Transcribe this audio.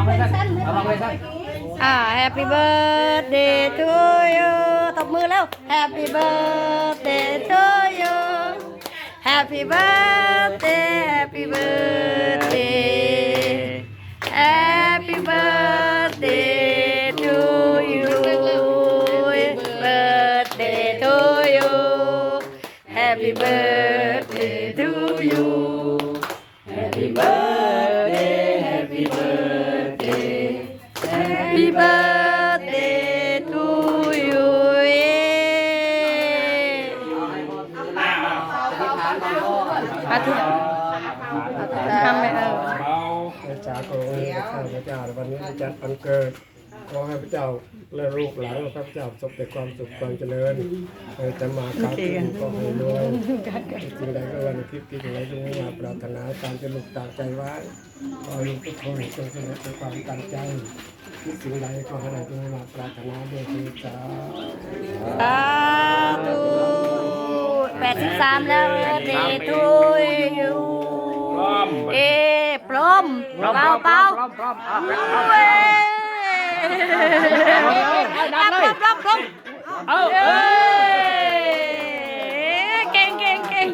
งไปสั้นเอาลองไปสั้น อ่า Happy birthday to you ตบมือแล้ว Happy birthday to you Happy birthday Happy birthday Happy birthday to you birthday to you Happy birthday to you Happy birthday Happy birthday to you อาทิตย์ทำไปเออ พระเจ้าของข้าพระเจ้าวันนี้จะจัดวันเกิด ขอให้พระเจ้าและลูกหลานของข้าพเจ้าประสบแต่ความสุขความเจริญเออจะมาค้าขายก็ให้รวยสิ่งใดก็วันคิดสิ่งใดจงมาปรารถนาตามที่ลูกตั้งใจไว้ขอให้ลูกทุกคนจงสำเร็จในความตั้งใจคิดสิ่งใดก็ให้ได้จงมาปรารถนาด้วยเถิดจ้าสาธุแปดสิบสามแล้วเดทูยูเอพร้อมเป่าเป่าพ รับรับรับรับเอาเอ้ยเก่งเก่งเก่ง